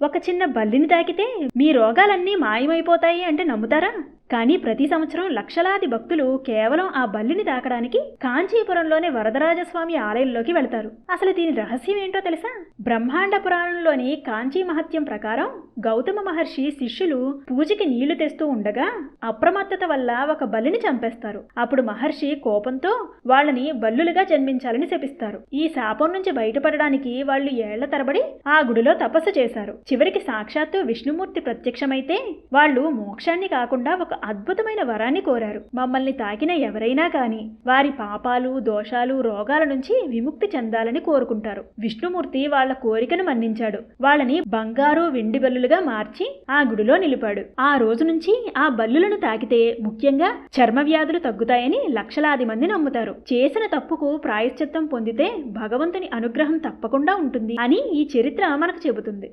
ఒక చిన్న బల్లిని తాకితే మీ రోగాలన్నీ మాయమైపోతాయి అంటే నమ్ముతారా? కానీ ప్రతి సంవత్సరం లక్షలాది భక్తులు కేవలం ఆ బల్లిని తాకడానికి కాంచీపురంలోని వరదరాజస్వామి ఆలయంలోకి వెళతారు. అసలు దీని రహస్యం ఏంటో తెలుసా? బ్రహ్మాండ పురాణంలోని కాంచీ మహత్యం ప్రకారం గౌతమ మహర్షి శిష్యులు పూజకి నీళ్ళు తెస్తూ ఉండగా అప్రమత్తత వల్ల ఒక బల్లిని చంపేస్తారు. అప్పుడు మహర్షి కోపంతో వాళ్ళని బల్లులుగా జన్మించాలని శపిస్తారు. ఈ శాపం నుంచి బయటపడడానికి వాళ్ళు ఏళ్ళ తరబడి ఆ గుడిలో తపస్సు చేశారు. చివరికి సాక్షాత్తు విష్ణుమూర్తి ప్రత్యక్షమైతే వాళ్ళు మోక్షాన్ని కాకుండా ఒక అద్భుతమైన వరాన్ని కోరారు. మమ్మల్ని తాకిన ఎవరైనా కాని వారి పాపాలు దోషాలు రోగాల నుంచి విముక్తి చెందాలని కోరుకుంటారు. విష్ణుమూర్తి వాళ్ళ కోరికను మన్నించాడు. వాళ్ళని బంగారు వెండి బల్లులుగా మార్చి ఆ గుడిలో నిలిపాడు. ఆ రోజు నుంచి ఆ బల్లులను తాకితే ముఖ్యంగా చర్మ వ్యాధులు తగ్గుతాయని లక్షలాది మంది నమ్ముతారు. చేసిన తప్పుకు ప్రాయశ్చిత్తం పొందితే భగవంతుని అనుగ్రహం తప్పకుండా ఉంటుంది అని ఈ చరిత్ర మనకు చెబుతుంది.